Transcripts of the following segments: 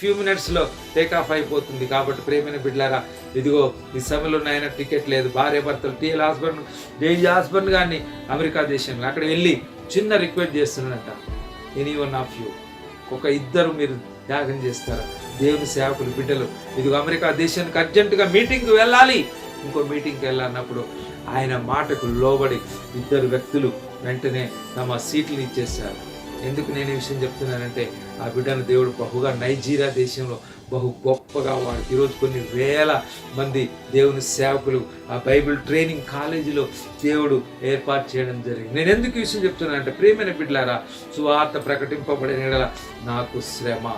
Few మినిట్స్లో take off అయిపోతుంది. కాబట్టి ప్రేమైన బిడ్లారా ఇదిగో ఈ సమయంలో నాయన టికెట్ లేదు. భార్య భర్తలు టీఎల్ హాస్బర్న్ జేజీ హాస్బర్న్ కానీ అమెరికా దేశంలో. అక్కడ వెళ్ళి చిన్న రిక్వెస్ట్ చేస్తున్నాడంట ఎనీ వన్ ఆఫ్ యూ ఒక ఇద్దరు మీరు త్యాగం చేస్తారా? దేవుని సేవకులు బిడ్డలు ఇదిగో అమెరికా దేశానికి అర్జెంటుగా మీటింగ్కి వెళ్ళాలి. ఇంకో మీటింగ్కి వెళ్ళాలన్నప్పుడు ఆయన మాటకు లోబడి ఇద్దరు వ్యక్తులు వెంటనే తమ సీట్లు ఇచ్చేశారు. ఎందుకు నేను ఈ విషయం చెప్తున్నానంటే ఆ బిడ్డను దేవుడు బహుగా నైజీరియా దేశంలో బహు గొప్పగా వాడు. ఈరోజు కొన్ని వేల మంది దేవుని సేవకులు ఆ బైబిల్ ట్రైనింగ్ కాలేజీలో దేవుడు ఏర్పాటు చేయడం జరిగింది. నేను ఎందుకు ఈ విషయం చెప్తున్నానంటే ప్రియమైన బిడ్డలారా సువార్త ప్రకటింపబడిన నాకు శ్రమ.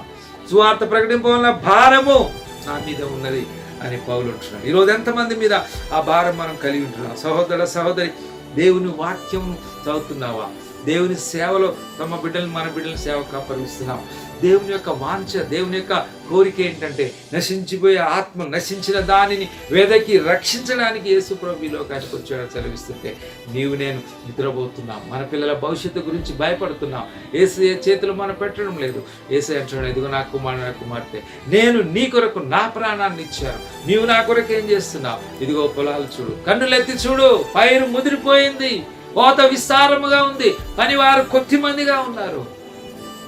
సువార్త ప్రకటింపవలన భారము నా మీద ఉన్నది అని పౌలు ఉంటున్నాడు ఈరోజు ఎంతమంది మీద ఆ భారం మనం కలిగి ఉంటున్నాం సహోదర సహోదరి దేవుని వాక్యం చదువుతున్నావా? దేవుని సేవలో తమ బిడ్డలు మన బిడ్డల సేవకు అప్పగిస్తున్నాం. దేవుని యొక్క వాంఛ దేవుని యొక్క కోరిక ఏంటంటే నశించిపోయే ఆత్మ నశించిన దానిని వేదకి రక్షించడానికి యేసు ప్రభు ఈ లోకానికి వచ్చాడో చదివిస్తుంటే నీవు నేను నిద్రపోతున్నాం. మన పిల్లల భవిష్యత్తు గురించి భయపడుతున్నాం. ఏసే చేతులు మనం పెట్టడం లేదు. ఏసే అంటున్నాడు ఇదిగో నా కుమారుడు నా కుమార్తె నేను నీ కొరకు నా ప్రాణాన్ని ఇచ్చాను. నీవు నా కొరకు ఏం చేస్తున్నావు? ఇదిగో పొలాలు చూడు కన్నులెత్తి చూడు పైరు ముదిరిపోయింది. కోత విస్తారముగా ఉంది. అని వారు కొద్ది మందిగా ఉన్నారు.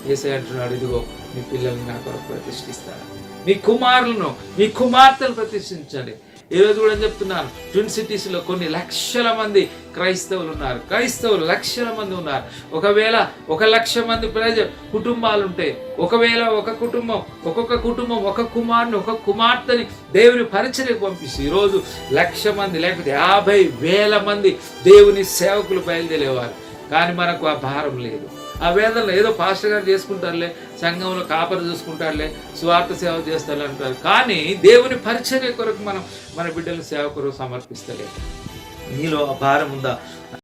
ఏసై అంటున్నాడు ఇదిగో మీ పిల్లల్ని నా కొరకు ప్రతిష్ఠిస్తాను. మీ కుమారులను మీ కుమార్తెలు ప్రతిష్ఠించండి. ఈరోజు కూడా చెప్తున్నాను ట్విన్ సిటీస్లో కొన్ని లక్షల మంది క్రైస్తవులు ఉన్నారు. క్రైస్తవులు లక్షల మంది ఉన్నారు. ఒకవేళ ఒక లక్ష మంది ప్రజ కుటుంబాలు ఉంటే ఒకవేళ ఒక కుటుంబం ఒక్కొక్క కుటుంబం ఒక కుమారుని ఒక కుమార్తెని దేవుని పరిచయకు పంపిస్తే ఈరోజు లక్ష మంది లేకపోతే యాభై వేల మంది దేవుని సేవకులు బయలుదేరేవారు. కానీ మనకు ఆ భారం లేదు. ఆ వేదనలు ఏదో పాస్టర్ గారు చేసుకుంటారులే సంఘంలో కాపర చూసుకుంటారులే స్వార్థ సేవ చేస్తారు అంటారు. కానీ దేవుని పరిచర్య కొరకు మనం మన బిడ్డల సేవ కొరకు సమర్పిస్తలేదు నీలో ఆ భారం ఉందా?